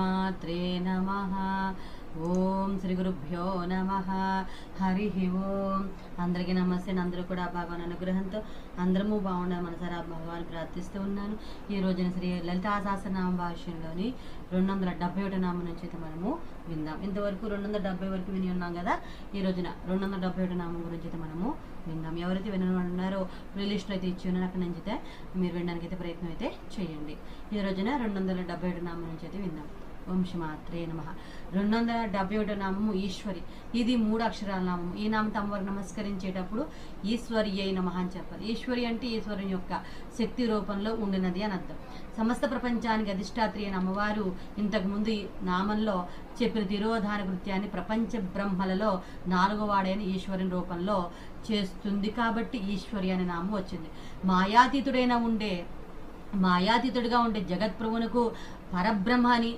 శ్రీమాత్రే నమ. ఓం శ్రీ గురుభ్యో నమ. హరి ఓం. అందరికీ నమస్తే. అందరూ కూడా భగవాన్ అనుగ్రహంతో అందరము బాగుండాలి మనసారా భగవాన్ ప్రార్థిస్తూ ఉన్నాను. ఈ రోజున శ్రీ లలితా సహస్రనామ భాష్యంలోని రెండు వందల డెబ్బై ఒకటి నామం నుంచి అయితే మనము విందాం. ఇంతవరకు రెండు వందల డెబ్బై వరకు విని ఉన్నాం కదా? ఈ రోజున రెండు వందల డెబ్బై ఒకటి నామం గురించి అయితే మనము విందాం. ఎవరైతే వినన్నారో ప్లేలిస్ట్లో అయితే ఇచ్చి ఉన్నారో అక్కడ నుంచి అయితే మీరు వినడానికి అయితే ప్రయత్నం అయితే చేయండి. ఈ రోజున రెండు వందల డెబ్బై ఒకటి నామం నుంచి అయితే విందాం. వంశమాత్రే నమ. రెండు వందల డెబ్బై ఒకటో నామము ఈశ్వరి. ఇది మూడు అక్షరాల నామము. ఈ నామం తమవారు నమస్కరించేటప్పుడు ఈశ్వరి అయి నమ అని చెప్పాలి. ఈశ్వరి అంటే ఈశ్వరుని యొక్క శక్తి రూపంలో ఉండినది అని అర్థం. సమస్త ప్రపంచానికి అధిష్టాత్రి అయిన అమ్మవారు ఇంతకుముందు నామంలో చెప్పిన తిరోధాన కృత్యాన్ని ప్రపంచ బ్రహ్మలలో నాలుగో వాడైన ఈశ్వరుని రూపంలో చేస్తుంది కాబట్టి ఈశ్వరి అనే నామం వచ్చింది. మాయాతీతుడైన ఉండే మాయాతీతుడిగా ఉండే జగత్ప్రభునకు పరబ్రహ్మ అని